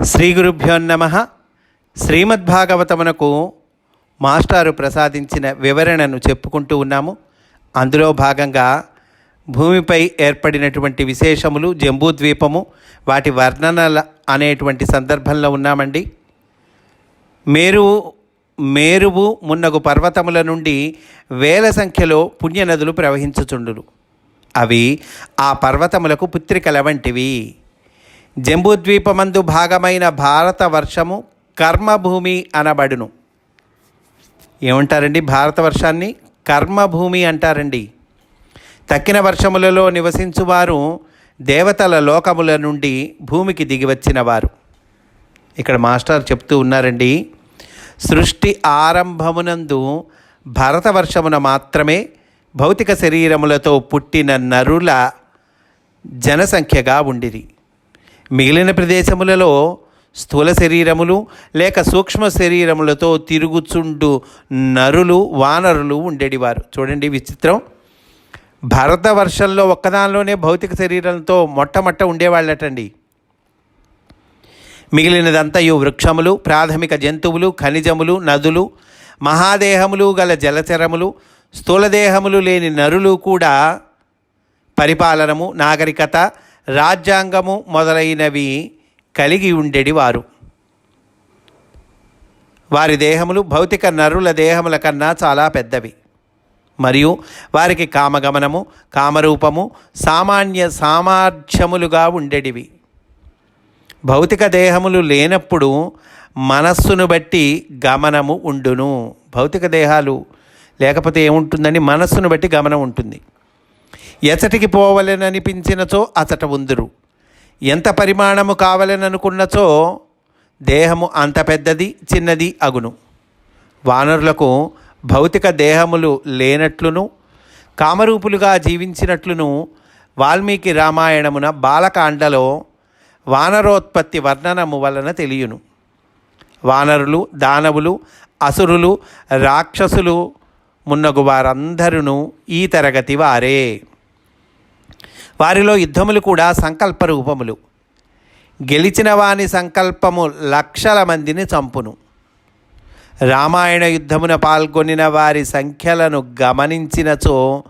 శ్రీ గురుభ్యో నమ. శ్రీమద్భాగవతమునకు మాస్టారు ప్రసాదించిన వివరణను చెప్పుకుంటూ ఉన్నాము. అందులో భాగంగా భూమిపై ఏర్పడినటువంటి విశేషములు జంబూద్వీపము వాటి వర్ణనల అనేటువంటి సందర్భంలో ఉన్నామండి. మేరువు మేరువు మున్నగు పర్వతముల నుండి వేల సంఖ్యలో పుణ్యనదులు ప్రవహించుచుండును. అవి ఆ పర్వతములకు పుత్రికల వంటివి. జంబూద్వీపమందు భాగమైన భారత వర్షము కర్మభూమి అనబడును. ఏమంటారండి భారతవర్షాన్ని కర్మభూమి అంటారండి. తక్కిన వర్షములలో నివసించువారు దేవతల లోకముల నుండి భూమికి దిగివచ్చిన వారు ఇక్కడ మాస్టర్ చెప్తూ ఉన్నారండి సృష్టి ఆరంభమునందు భరతవర్షమున మాత్రమే భౌతిక శరీరములతో పుట్టిన నరుల జనసంఖ్యగా ఉండిరి. మిగిలిన ప్రదేశములలో స్థూల శరీరములు లేక సూక్ష్మ శరీరములతో తిరుగుచుండు నరులు వానరులు ఉండేటివారు. చూడండి విచిత్రం. భరతవర్షంలో ఒక్కదానిలోనే భౌతిక శరీరంతో మొట్టమొట్ట ఉండేవాళ్ళటండి. మిగిలినదంతయు వృక్షములు ప్రాథమిక జంతువులు ఖనిజములు నదులు మహాదేహములు గల జలచరములు స్థూలదేహములు లేని నరులు కూడా పరిపాలనము నాగరికత రాజ్యాంగము మొదలైనవి కలిగి ఉండేది వారు వారి దేహములు భౌతిక నరుల దేహముల కన్నా చాలా పెద్దవి. మరియు వారికి కామగమనము కామరూపము సామాన్య సామర్థ్యములుగా ఉండేటివి. భౌతిక దేహములు లేనప్పుడు మనస్సును బట్టి గమనము ఉండును. భౌతిక దేహాలు లేకపోతే ఏముంటుందని మనస్సును బట్టి గమనం ఉంటుంది. ఎచటికి పోవలెననిపించినచో అతట ఉందురు. ఎంత పరిమాణము కావలెననుకున్నచో దేహము అంత పెద్దది చిన్నది అగును. వానరులకు భౌతిక దేహములు లేనట్లును కామరూపులుగా జీవించినట్లును వాల్మీకి రామాయణమున బాలకాండలో వానరోత్పత్తి వర్ణనము వలన తెలియను. వానరులు దానవులు అసురులు రాక్షసులు మున్నగు వారందరూ ఈ తరగతి వారే. వారిలో యుద్ధములు కూడా సంకల్ప రూపములు. గెలిచిన వాని సంకల్పము లక్షల మందిని చంపును. రామాయణ యుద్ధమున పాల్గొనిన వారి సంఖ్యలను గమనించినచో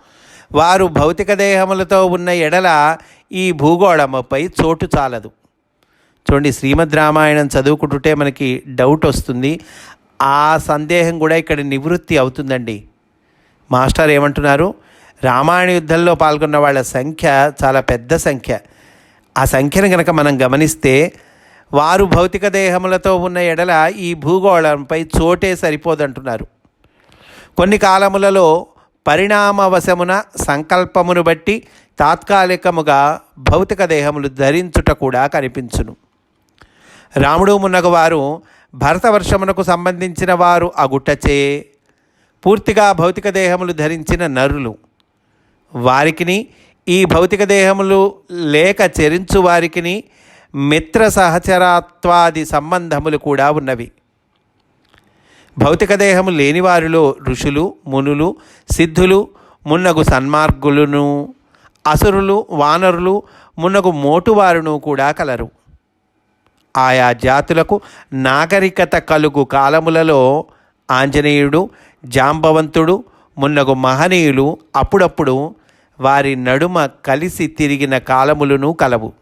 వారు భౌతిక దేహములతో ఉన్న ఎడల ఈ భూగోళముపై చోటు చాలదు. చూడండి శ్రీమద్ రామాయణం చదువుకుంటుంటే మనకి డౌట్ వస్తుంది. ఆ సందేహం కూడా ఇక్కడ నివృత్తి అవుతుందండి. మాస్టర్ ఏమంటున్నారు? రామాయణ యుద్ధంలో పాల్గొన్న వాళ్ళ సంఖ్య చాలా పెద్ద సంఖ్య. ఆ సంఖ్యను కనుక మనం గమనిస్తే వారు భౌతిక దేహములతో ఉన్న ఎడల ఈ భూగోళంపై చోటే సరిపోదంటున్నారు. కొన్ని కాలములలో పరిణామవశమున సంకల్పమును బట్టి తాత్కాలికముగా భౌతిక దేహములు ధరించుట కూడా కనిపించును. రాముడు మున్నగు వారు భరతవర్షమునకు సంబంధించిన వారు అగుటచే పూర్తిగా భౌతిక దేహములు ధరించిన నరులు. వారికిని ఈ భౌతిక దేహములు లేక చెరించు వారికిని మిత్ర సహచరత్వాది సంబంధములు కూడా ఉన్నవి. భౌతిక దేహము లేని వారిలో ఋషులు మునులు సిద్ధులు మున్నగు సన్మార్గులను అసురులు వానరులు మున్నగు మోటువారును కూడా కలరు. ఆయా జాతులకు నాగరికత కలుగు కాలములలో ఆంజనేయుడు జాంబవంతుడు మున్నగు మహనీయులు అప్పుడప్పుడు వారి నడుమ కలిసి తిరిగిన కాలములను కలవు.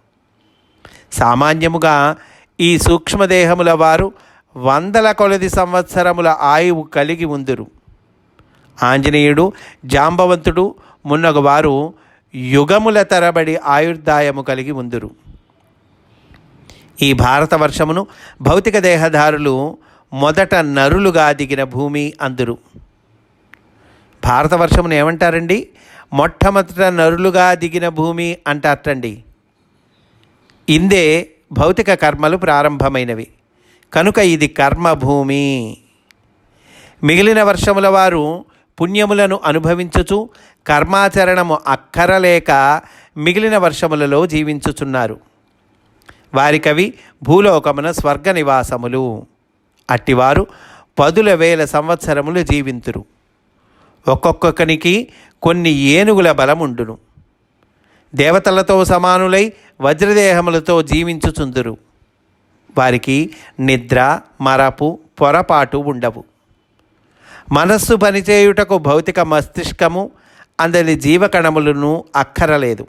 సామాన్యముగా ఈ సూక్ష్మదేహముల వారు వందల కొలది సంవత్సరముల ఆయువు కలిగి ఉందురు. ఆంజనేయుడు జాంబవంతుడు మున్నగవారు యుగముల తరబడి ఆయుర్దాయము కలిగి ఉందురు. ఈ భారతవర్షమును భౌతిక దేహదారులు మొదట నరులుగా దిగిన భూమి అందురు. భారతవర్షమును ఏమంటారండి? మొట్టమొదట నరులుగా దిగిన భూమి అంటారటండి. ఇందే భౌతిక కర్మలు ప్రారంభమైనవి. కనుక ఇది కర్మభూమి. మిగిలిన వర్షముల వారు పుణ్యములను అనుభవించుచు కర్మాచరణము అక్కరలేక మిగిలిన వర్షములలో జీవించుచున్నారు. వారికవి భూలోకమున స్వర్గ నివాసములు అట్టివారు పదుల వేల సంవత్సరములు జీవింతురు. ఒక్కొక్కనికి కొన్ని ఏనుగుల బలముండును. దేవతలతో సమానులై వజ్రదేహములతో జీవించుచుందురు. వారికి నిద్ర మరపు పొరపాటు ఉండవు. మనస్సు పనిచేయుటకు భౌతిక మస్తిష్కము అందరి జీవకణములను అక్కరలేదు.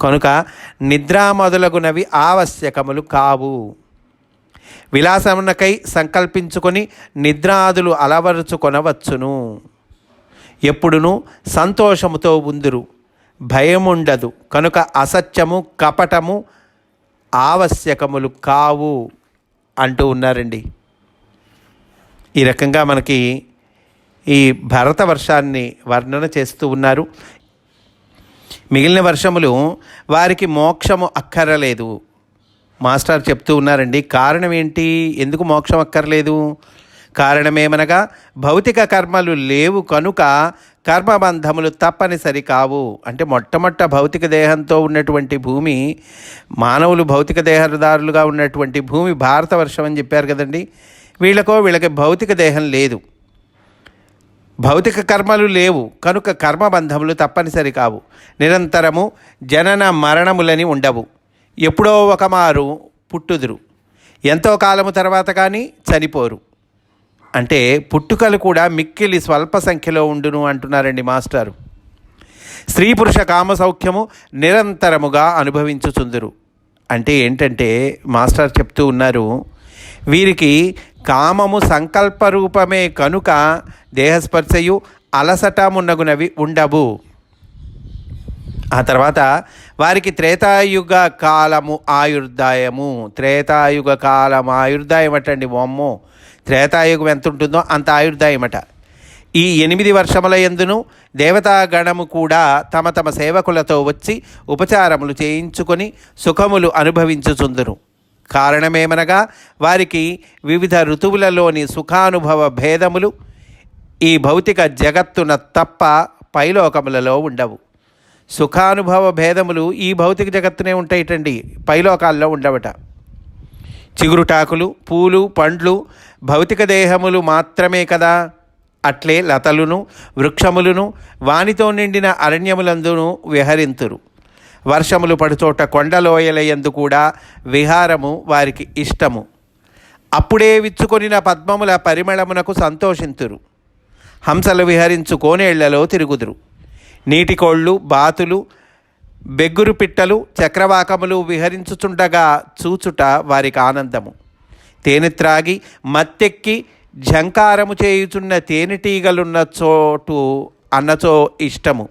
కనుక నిద్ర మొదలగునవి ఆవశ్యకములు కావు. విలాసమునకై సంకల్పించుకొని నిద్రాదులు అలవరుచుకొనవచ్చును. ఎప్పుడునూ సంతోషముతో ఉందురు. భయముండదు. కనుక అసత్యము కపటము ఆవశ్యకములు కావు అంటూ ఉన్నారండి. ఈ రకంగా మనకి ఈ భరత వర్షాన్ని వర్ణన చేస్తూ ఉన్నారు. మిగిలిన వర్షములు వారికి మోక్షము అక్కరలేదు. మాస్టర్ చెప్తూ ఉన్నారండి కారణం ఏంటి? ఎందుకు మోక్షం అక్కర్లేదు? కారణమేమనగా భౌతిక కర్మలు లేవు కనుక కర్మబంధములు తప్పనిసరి కావు. అంటే మొట్టమొట్ట భౌతిక దేహంతో ఉన్నటువంటి భూమి మానవులు భౌతిక దేహదారులుగా ఉన్నటువంటి భూమి భారతవర్షం అని చెప్పారు కదండి. వీళ్ళకో వీళ్ళకి భౌతిక దేహం లేదు. భౌతిక కర్మలు లేవు కనుక కర్మబంధములు తప్పనిసరి కావు. నిరంతరము జనన మరణములని ఉండవు. ఎప్పుడో ఒక మారు పుట్టుదురు. ఎంతో కాలము తర్వాత కానీ చనిపోరు. అంటే పుట్టుకలు కూడా మిక్కిలి స్వల్ప సంఖ్యలో ఉండును అంటున్నారండి మాస్టారు. స్త్రీ పురుష కామ సౌఖ్యము నిరంతరముగా అనుభవించుచుందురు. అంటే ఏంటంటే మాస్టర్ చెప్తూ ఉన్నారు వీరికి కామము సంకల్ప రూపమే కనుక దేహస్పర్శయు అలసట మున్నగునవి ఉండవు ఆ తర్వాత వారికి త్రేతాయుగ కాలము ఆయుర్దాయము. త్రేతాయుగ కాలం ఆయుర్దాయం అటండి బొమ్మో త్రేతాయుగం ఎంత ఉంటుందో అంత ఆయుర్దాయమట. ఈ ఎనిమిది వర్షముల ఎందును దేవతాగణము కూడా తమ తమ సేవకులతో వచ్చి ఉపచారములు చేయించుకొని సుఖములు అనుభవించుచుందురు. కారణమేమనగా వారికి వివిధ ఋతువులలోని సుఖానుభవ భేదములు ఈ భౌతిక జగత్తున తప్ప పైలోకములలో ఉండవు. సుఖానుభవ భేదములు ఈ భౌతిక జగత్తునే ఉంటాయిటండి పైలోకాల్లో ఉండవట. చిగురుటాకులు పూలు పండ్లు భౌతిక దేహములు మాత్రమే కదా. అట్లే లతలును వృక్షములను వానితో నిండిన అరణ్యములందును విహరింతురు. వర్షములు పడుచోట కొండలోయలయందు కూడా విహారము వారికి ఇష్టము. అప్పుడే విచ్చుకొనిన పద్మముల పరిమళమునకు సంతోషింతురు. హంసలు విహరించు కోనేళ్ళలో తిరుగుదురు. నీటికోళ్ళు బాతులు బెగ్గురు పిట్టలు చక్రవాకములు విహరించుచుండగా చూచుట వారికి ఆనందము. తేనె త్రాగి మత్తెక్కి ఝంకారము చేయుచున్న తేనెటీగలున్న చోటు అన్నచో ఇష్టము.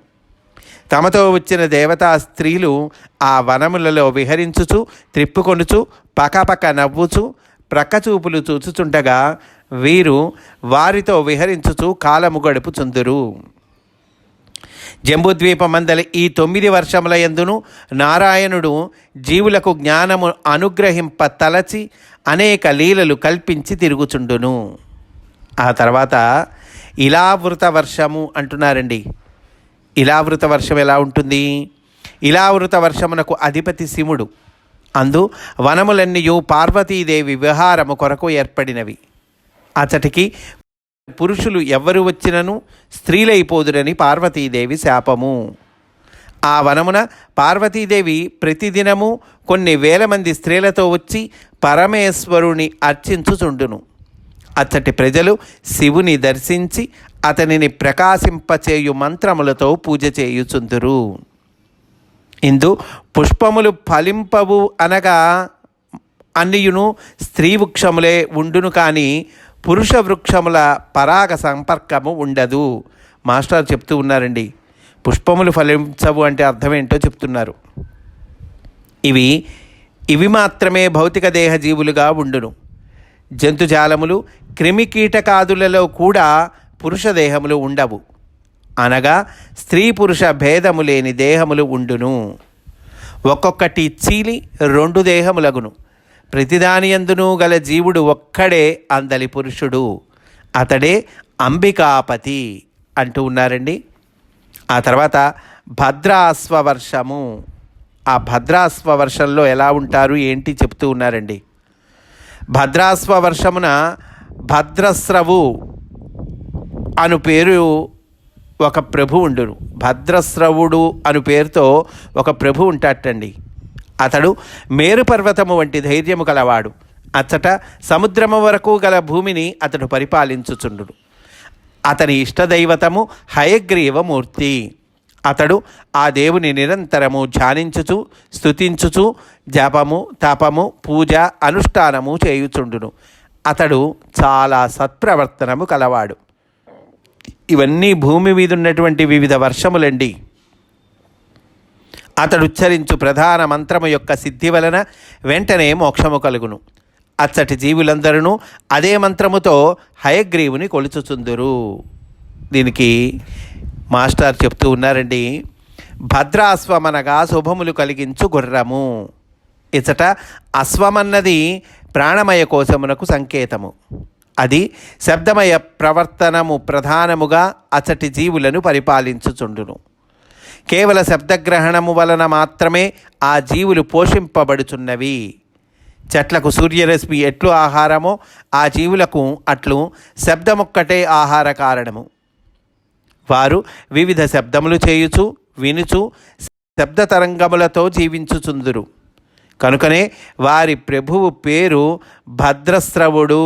తమతో వచ్చిన దేవతా స్త్రీలు ఆ వనములలో విహరించుచు త్రిప్పుకొనుచు పకపక నవ్వుచు ప్రక్కచూపులు చూచుచుండగా వీరు వారితో విహరించుచు కాలము గడుపుచుందురు. జంబుద్వీపమందలి ఈ తొమ్మిది వర్షముల ఎందును నారాయణుడు జీవులకు జ్ఞానము అనుగ్రహింప తలచి అనేక లీలలు కల్పించి తిరుగుచుండును. ఆ తర్వాత ఇలావృత వర్షము అంటున్నారండి. ఇలావృత వర్షం ఎలా ఉంటుంది? ఇలావృత వర్షమునకు అధిపతి శివుడు. అందు వనములన్నీయు పార్వతీదేవి విహారము కొరకు ఏర్పడినవి. అతటికి పురుషులు ఎవ్వరు వచ్చినను? స్త్రీలైపోదురని పార్వతీదేవి శాపము. ఆ వనమున పార్వతీదేవి ప్రతిదినము కొన్ని వేల మంది స్త్రీలతో వచ్చి పరమేశ్వరుని అర్చించుచుండును. అచ్చటి ప్రజలు శివుని దర్శించి అతనిని ప్రకాశింపచేయు మంత్రములతో పూజ చేయుచుందురు. ఇందు పుష్పములు ఫలింపవు అనగా అన్నియును స్త్రీ వృక్షములే ఉండును కానీ పురుష వృక్షముల పరాగ సంపర్కము ఉండదు. మాస్టర్ చెప్తూ ఉన్నారండి పుష్పములు ఫలించవు అంటే అర్థం ఏంటో చెప్తున్నారు. ఇవి ఇవి మాత్రమే భౌతిక దేహ జీవులుగా ఉండును. జంతుజాలములు క్రిమికీటకాదులలో కూడా పురుష దేహములు ఉండవు. అనగా స్త్రీ పురుష భేదము లేని దేహములు ఉండును. ఒక్కొక్కటి చీలి రెండు దేహములగును. ప్రతిదానియందును గల జీవుడు ఒక్కడే అందలి పురుషుడు. అతడే అంబికాపతి అంటూ ఉన్నారండి. ఆ తర్వాత భద్రాశ్వవర్షము. ఆ భద్రాశ్వ వర్షంలో ఎలా ఉంటారు ఏంటి చెప్తూ ఉన్నారండి. భద్రాశ్వ వర్షమున భద్రస్రవు అను పేరు ఒక ప్రభు ఉండును. భద్రస్రవుడు అను పేరుతో ఒక ప్రభు ఉంటాటండి. అతడు మేరుపర్వతము వంటి ధైర్యము గలవాడు. అచ్చట సముద్రము వరకు గల భూమిని అతడు పరిపాలించుచుండును. అతని ఇష్టదైవతము హయగ్రీవమూర్తి. అతడు ఆ దేవుని నిరంతరము ధ్యానించుచు స్తుతించుచు జపము తపము పూజ అనుష్ఠానము చేయుచుండును. అతడు చాలా సత్ప్రవర్తనము కలవాడు. ఇవన్నీ భూమి మీద ఉన్నటువంటి వివిధ వర్షములండి. అతడు ఉచ్చరించు ప్రధాన మంత్రము యొక్క సిద్ధి వలన వెంటనే మోక్షము కలుగును. అచ్చటి జీవులందరూ అదే మంత్రముతో హయగ్రీవుని కొలుచుచుందురు. దీనికి మాస్టర్ చెప్తూ ఉన్నారండి భద్రాశ్వమనగా శుభములు కలిగించు గుర్రము. ఇచ్చట అశ్వమన్నది ప్రాణమయ కోశమునకు సంకేతము. అది శబ్దమయ ప్రవర్తనము ప్రధానముగా అచటి జీవులను పరిపాలించుచుండును. కేవల శబ్దగ్రహణము వలన మాత్రమే ఆ జీవులు పోషింపబడుచున్నవి. చెట్లకు సూర్యరశ్మి ఎట్లు ఆహారమో ఆ జీవులకు అట్లు శబ్దమొక్కటే ఆహార కారణము. వారు వివిధ శబ్దములు చేయుచు వినుచు శబ్ద తరంగములతో జీవించుచుందురు. కనుకనే వారి ప్రభువు పేరు భద్రస్రవుడు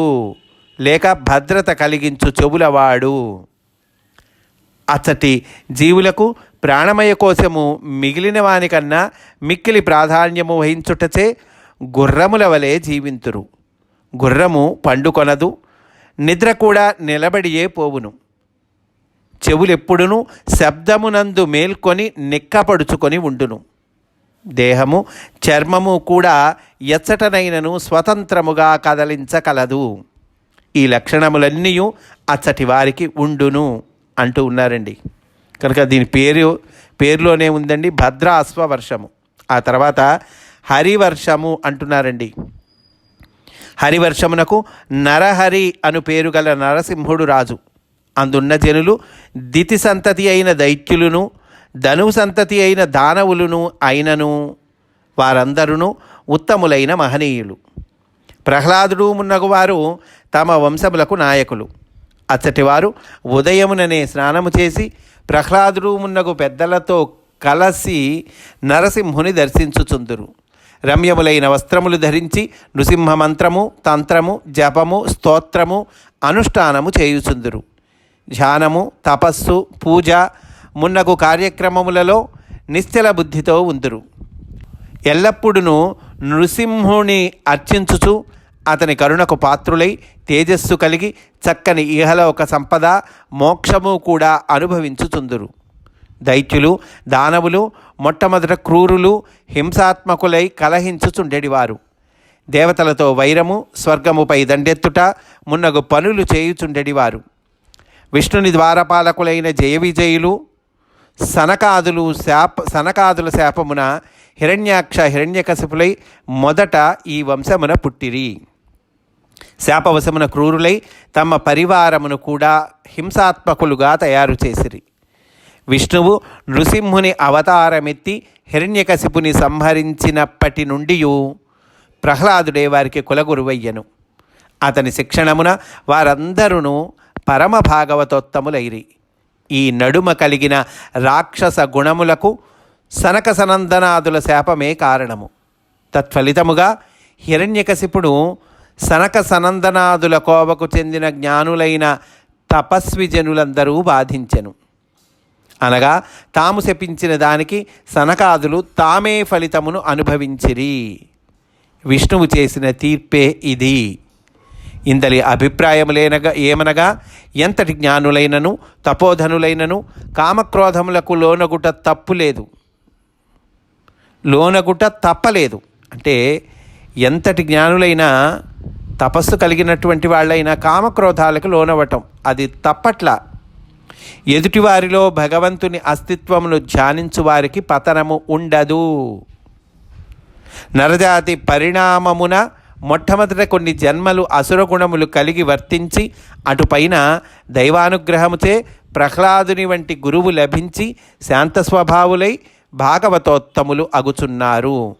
లేక భద్రత కలిగించు చెవులవాడు. అచ్చటి జీవులకు ప్రాణమయ కోశము మిగిలిన వానికన్నా మిక్కిలి ప్రాధాన్యము వహించుటచే గుర్రముల వలె జీవింతురు. గుర్రము పండుకొనదు నిద్ర కూడా నిలబడియే పోవును. చెవులెప్పుడును శబ్దమునందు మేల్కొని నిక్కపడుచుకొని ఉండును. దేహము చర్మము కూడా ఎచ్చటనైనను స్వతంత్రముగా కదలించగలదు ఈ లక్షణములన్నీ అచ్చటి వారికి ఉండును అంటూ ఉన్నారండి. కనుక దీని పేరు పేరులోనే ఉందండి భద్ర అశ్వవర్షము ఆ తర్వాత హరివర్షము అంటున్నారండి. హరివర్షమునకు నరహరి అను పేరు గల నరసింహుడు రాజు. అందున్న జనులు దితి సంతతి అయిన దైత్యులను ధను సంతతి అయిన దానవులను అయినను వారందరూ ఉత్తములైన మహనీయులు. ప్రహ్లాదుడు మున్నగువారు తమ వంశములకు నాయకులు. అచ్చటివారు ఉదయముననే స్నానము చేసి ప్రహ్లాదుడు మున్నగు పెద్దలతో కలసి నరసింహుని దర్శించుచుందురు. రమ్యములైన వస్త్రములు ధరించి నృసింహ మంత్రము తంత్రము జపము స్తోత్రము అనుష్ఠానము చేయుచుందురు. ధ్యానము తపస్సు పూజ మున్నగు కార్యక్రమములలో నిశ్చల బుద్ధితో ఉందురు. ఎల్లప్పుడూ నృసింహుని అర్చించుచు అతని కరుణకు పాత్రులై తేజస్సు కలిగి చక్కని ఇహలోక సంపద మోక్షము కూడా అనుభవించుచుందురు. దైత్యులు దానవులు మొట్టమొదట క్రూరులు హింసాత్మకులై కలహించుచుండెడివారు. దేవతలతో వైరము స్వర్గముపై దండెత్తుట మున్నగు పనులు చేయుచుండెడివారు. విష్ణుని ద్వారపాలకులైన జయ విజయులు సనకాదులు శాప సనకాదుల శాపమున హిరణ్యాక్ష హిరణ్యకశిపులై మొదట ఈ వంశమున పుట్టిరి. శాపవశమున క్రూరులై తమ పరివారమును కూడా హింసాత్మకులుగా తయారు చేసిరి. విష్ణువు నృసింహుని అవతారమెత్తి హిరణ్యకశిపుని సంహరించినప్పటి నుండి ప్రహ్లాదుడే వారికి కులగురువయ్యను. అతని శిక్షణమున వారందరూ పరమ భాగవతోత్తములైరి. ఈ నడుమ కలిగిన రాక్షస గుణములకు సనక సనందనాదుల శాపమే కారణము. తత్ఫలితముగా హిరణ్యకశిపుడు సనక సనందనాదుల కోవకు చెందిన జ్ఞానులైన తపస్విజనులందరూ బాధించెను. అనగా తాము శపించిన దానికి సనకాదులు తామే ఫలితమును అనుభవించిరి. విష్ణువు చేసిన తీర్పే ఇది. ఇందలి అభిప్రాయములేనగా ఏమనగా ఎంతటి జ్ఞానులైనను తపోధనులైనను కామక్రోధములకు లోనగుట తప్పు లేదు లోనగుట తప్పలేదు. అంటే ఎంతటి జ్ఞానులైనా తపస్సు కలిగినటువంటి వాళ్ళైనా కామక్రోధాలకు లోనవటం అది తప్పట్ల. ఎదుటివారిలో భగవంతుని అస్తిత్వమును ధ్యానించు వారికి పతనము ఉండదు. నరజాతి పరిణామమున మొట్టమొదట కొన్ని జన్మలు అసురగుణములు కలిగి వర్తించి అటుపైన దైవానుగ్రహముచే ప్రహ్లాదుని వంటి గురువు లభించి శాంత స్వభావులై భాగవతోత్తములు అగుచున్నారు.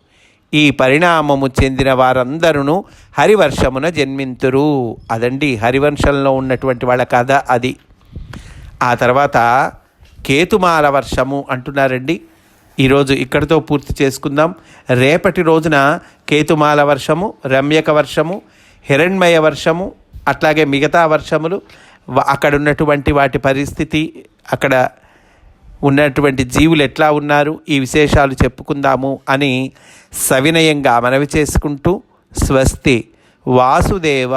ఈ పరిణామము చెందిన వారందరూ హరివర్షమున జన్మింతురు. అదండి హరివంశంలో ఉన్నటువంటి వాళ్ళ కథ అది. ఆ తర్వాత కేతుమాల వర్షము అంటున్నారండి. ఈరోజు ఇక్కడితో పూర్తి చేసుకుందాం. రేపటి రోజున కేతుమాల వర్షము రమ్యక వర్షము హిరణ్మయ వర్షము అట్లాగే మిగతా వర్షములు అక్కడ ఉన్నటువంటి వాటి పరిస్థితి అక్కడ ఉన్నటువంటి జీవులు ఎట్లా ఉన్నారు ఈ విశేషాలు చెప్పుకుందాము అని సవినయంగా మనవి చేసుకుంటూ స్వస్తి వాసుదేవ.